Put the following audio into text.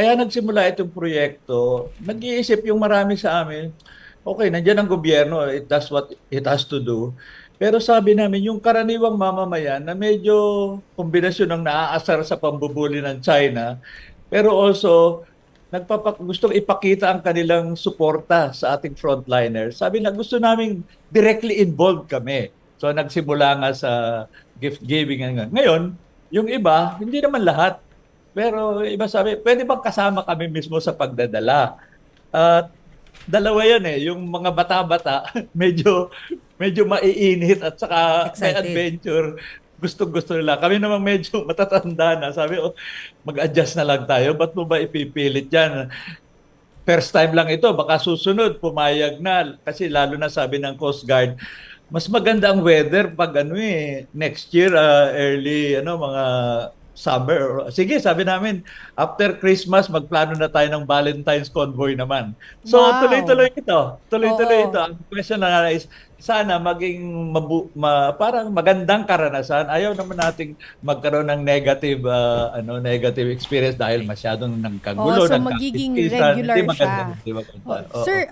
Kaya nagsimula itong proyekto, nag-iisip yung marami sa amin, okay, nandiyan ang gobyerno, it does what it has to do. Pero sabi namin, yung karaniwang mamamayan na medyo kombinasyon ng naaasar sa pambubuli ng China, pero also nagpapak gustong ipakita ang kanilang suporta sa ating frontliners. Sabi na gusto naming directly involved kami. So nagsimula nga sa gift giving. nga. Ngayon, yung iba, hindi naman lahat. Pero iba sabi, pwede bang kasama kami mismo sa pagdadala? At dalawa yan eh, yung mga bata-bata, medyo medyo maiinit at saka may Excited. adventure. Gusto-gusto nila. Kami naman medyo matatanda na. Sabi, oh, mag-adjust na lang tayo. Ba't mo ba ipipilit yan? First time lang ito. Baka susunod, pumayag na. Kasi lalo na sabi ng Coast Guard, mas maganda ang weather pag ano eh, next year, ah, early, ano, mga summer. Sige, sabi namin, after Christmas, magplano na tayo ng Valentine's convoy naman. So, Wow. tuloy-tuloy ito. Tuloy-tuloy Oo. ito. Ang question na is, sana maging mabu- ma- parang magandang karanasan. Ayaw naman nating magkaroon ng negative ah, ano negative experience dahil masyadong nagkagulo, Oo, so magiging regular maganda, siya. Maganda. Oh, Oo. Sir,